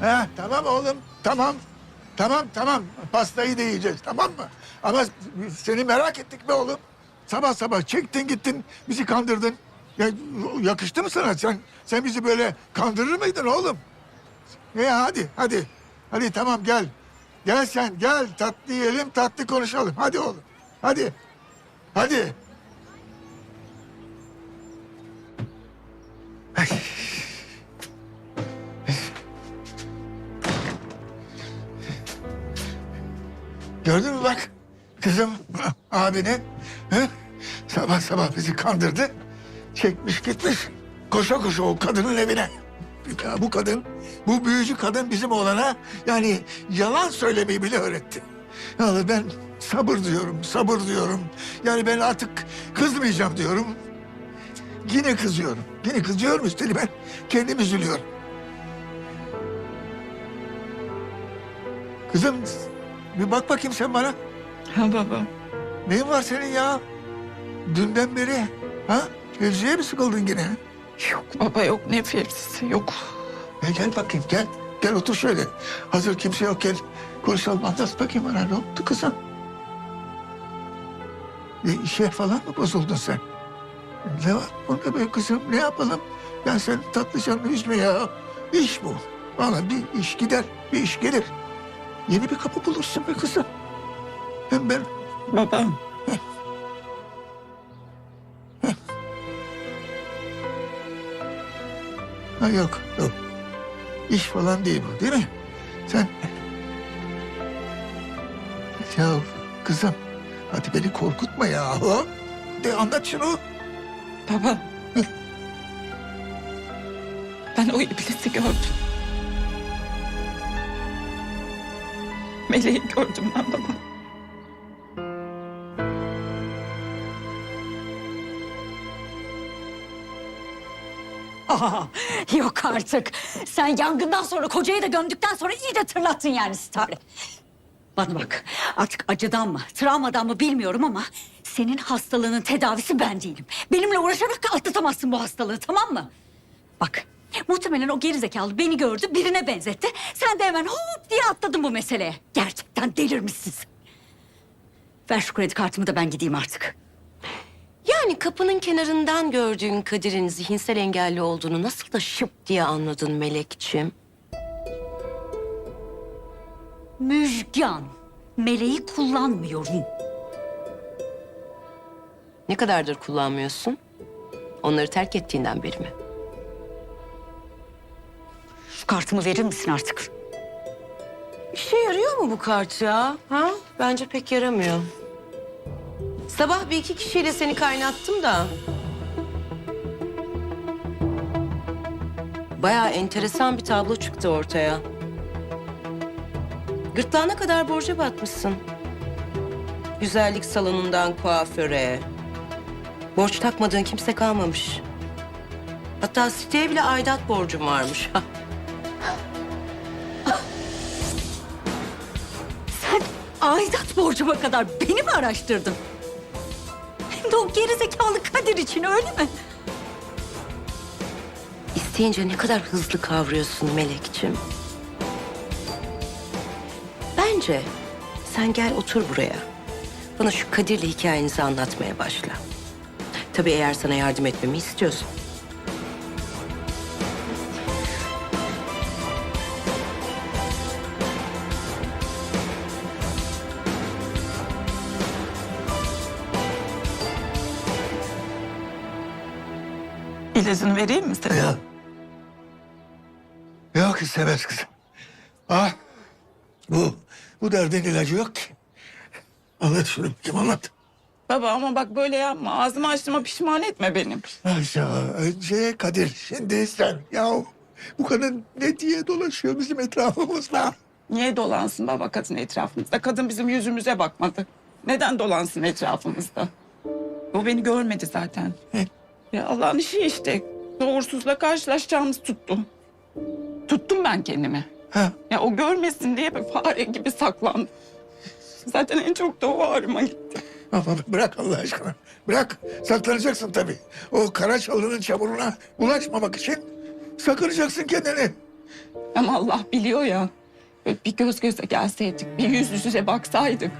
Ha, tamam oğlum, tamam. Tamam, tamam. Pastayı da yiyeceğiz, tamam mı? Ama seni merak ettik be oğlum. Sabah sabah çektin gittin, bizi kandırdın. Ya, yakıştı mı sana? Sen, sen bizi böyle kandırır mıydın oğlum? Ya hadi, hadi. Hadi tamam gel. Gel sen, gel. Tatlı yiyelim, tatlı konuşalım. Hadi oğlum, hadi. Hadi. Ay. Gördün mü bak kızım abini sabah sabah bizi kandırdı. Çekmiş gitmiş koşa koşa o kadının evine. Ya bu kadın bu büyücü kadın bizim oğlana yani yalan söylemeyi bile öğretti. Yani ben sabır diyorum sabır diyorum. Yani ben artık kızmayacağım diyorum. Yine kızıyorum. Yine kızıyorum üstelik ben kendim üzülüyorum. Kızım bir bak bakayım sen bana. Ha baba. Neyin var senin ya? Dünden beri ha? Fevziye mi sıkıldın yine? Yok baba yok ne Fevzi'si yok. Ya gel bakayım gel. Gel otur şöyle. Hazır kimse yok gel. Konuşalım anlat bakayım bana ne oldu kızım? Bir işe falan mı bozuldun sen? Ne var bunda be kızım ne yapalım? Ben sen tatlı canını üzme ya. İş bu. Valla bir iş gider bir iş gelir. Yeni bir kapı bulursun be kızım. Hem ben Baba. Ha, yok, yok. İş falan değil bu, değil mi? Sen... Ya kızım, hadi beni korkutma ya. De anlat şunu. Baba. Ben o iblisi gördüm. Meleği gördüm ben baba. Aa, yok artık. Sen yangından sonra kocayı da gömdükten sonra iyice tırlattın yani Stare. Bana bak artık acıdan mı travmadan mı bilmiyorum ama senin hastalığının tedavisi ben değilim. Benimle uğraşarak atlatamazsın bu hastalığı tamam mı? Bak muhtemelen o gerizekalı beni gördü birine benzetti. Sen de hemen hop diye atladın bu meseleye. Gerçekten delirmişsin. Ver şu kredi kartımı da ben gideyim artık. Yani kapının kenarından gördüğün Kadir'in zihinsel engelli olduğunu nasıl da şıp diye anladın Melekçim? Müjgan. Meleği kullanmıyorum. Ne kadardır kullanmıyorsun? Onları terk ettiğinden beri mi? Kartımı verir misin artık? İşe yarıyor mu bu kart ya? Ha? Bence pek yaramıyor. Sabah bir iki kişiyle seni kaynattım da. Bayağı enteresan bir tablo çıktı ortaya. Gırtlağına kadar borca batmışsın. Güzellik salonundan kuaföre. Borç takmadığın kimse kalmamış. Hatta siteye bile aidat borcum varmış. aidat borcuma kadar beni mi araştırdın? Hem de o gerizekalı Kadir için öyle mi? İsteyince ne kadar hızlı kavruyorsun Melekçim. Bence sen gel otur buraya. Bana şu Kadir'le hikayenizi anlatmaya başla. Tabii eğer sana yardım etmemi istiyorsan. İlacını vereyim mi sana? Ya. Yok istemez kızım. Ah, bu, bu derdin ilacı yok ki. Anlat şunu, kim anlat? Baba ama bak böyle yapma. Ağzımı açtığıma pişman etme benim. Ayşe, önce Kadir, şimdi sen. Ya bu kadın ne diye dolaşıyor bizim etrafımızda? Niye dolansın baba kadın etrafımızda? Kadın bizim yüzümüze bakmadı. Neden dolansın etrafımızda? O beni görmedi zaten. Ya Allah'ın işi işte. Doğursuzla karşılaşacağımız tuttum. Tuttum ben kendimi. Ha, Ya o görmesin diye bir fare gibi saklandım. Zaten en çok da o ağrıma gitti. ama bırak Allah aşkına. Bırak, saklanacaksın tabii. O kara çalının çamuruna ulaşmamak için sakınacaksın kendini. Ama Allah biliyor ya. Böyle bir göz göze gelseydik, bir yüz yüze baksaydık.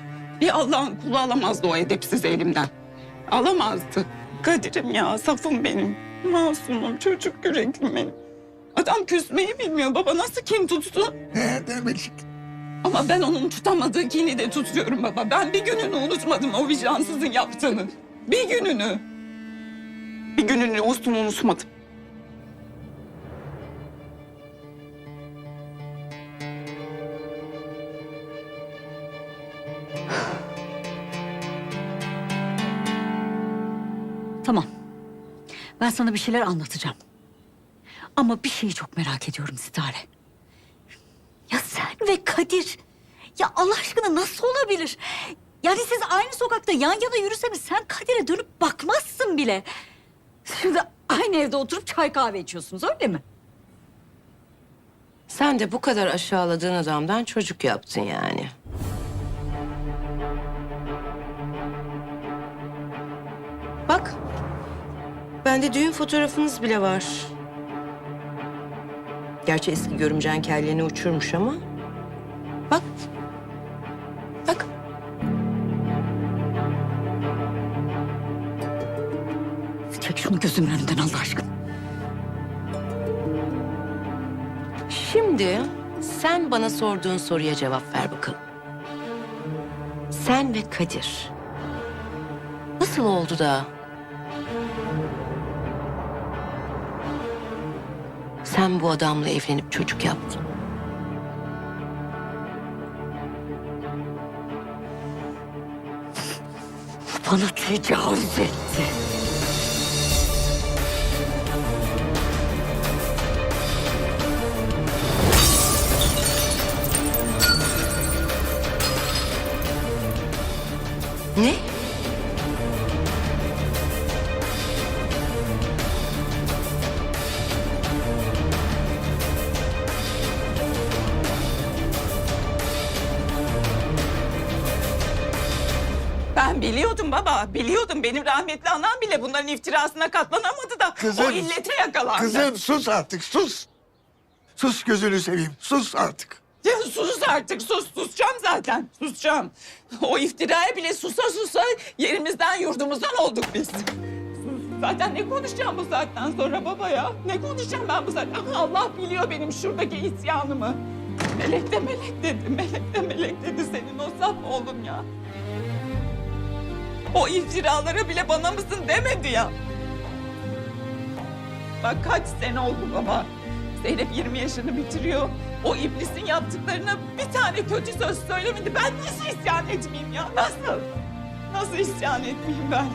Bir Allah'ın kulu alamazdı o edepsiz elimden. Alamazdı. Kadir'im ya, safım benim. Masumum, çocuk yüreklim benim. Adam küsmeyi bilmiyor. Baba nasıl kim tutsun? Ne demek? Ama ben onun tutamadığı kini de tutuyorum baba. Ben bir gününü unutmadım o vicdansızın yaptığını. Bir gününü. Bir gününü olsun unutmadım. Tamam. Ben sana bir şeyler anlatacağım. Ama bir şeyi çok merak ediyorum Sitare. Ya sen ve Kadir... Ya Allah aşkına nasıl olabilir? Yani siz aynı sokakta yan yana yürüseniz sen Kadir'e dönüp bakmazsın bile. Şimdi aynı evde oturup çay kahve içiyorsunuz öyle mi? Sen de bu kadar aşağıladığın adamdan çocuk yaptın yani. Bende düğün fotoğrafınız bile var. Gerçi eski görümcen kelleni uçurmuş ama. Bak. Bak. Çek şunu gözümün önünden Allah aşkına. Şimdi sen bana sorduğun soruya cevap ver bakalım. Sen ve Kadir nasıl oldu da sen bu adamla evlenip çocuk yaptın? Bana tecavüz etti. Ne? Ben biliyordum baba, biliyordum. Benim rahmetli anam bile bunların iftirasına katlanamadı da Kızım, o illete yakalandı. Kızım sus artık sus. Sus gözünü seveyim sus artık. Ya sus artık, sus. Susacağım zaten, susacağım. O iftiraya bile susa susa yerimizden yurdumuzdan olduk biz. Zaten ne konuşacağım bu saatten sonra baba ya? Ne konuşacağım ben bu saatten? Allah biliyor benim şuradaki isyanımı. Melek de melek dedi, melek de melek dedi senin o saf oğlun ya. O iftiralara bile bana mısın demedi ya. Bak kaç sene oldu baba. Zeynep 20 yaşını bitiriyor. O iblisin yaptıklarına bir tane kötü söz söylemedi. Ben nasıl isyan etmeyeyim ya? Nasıl? Nasıl isyan etmeyeyim ben?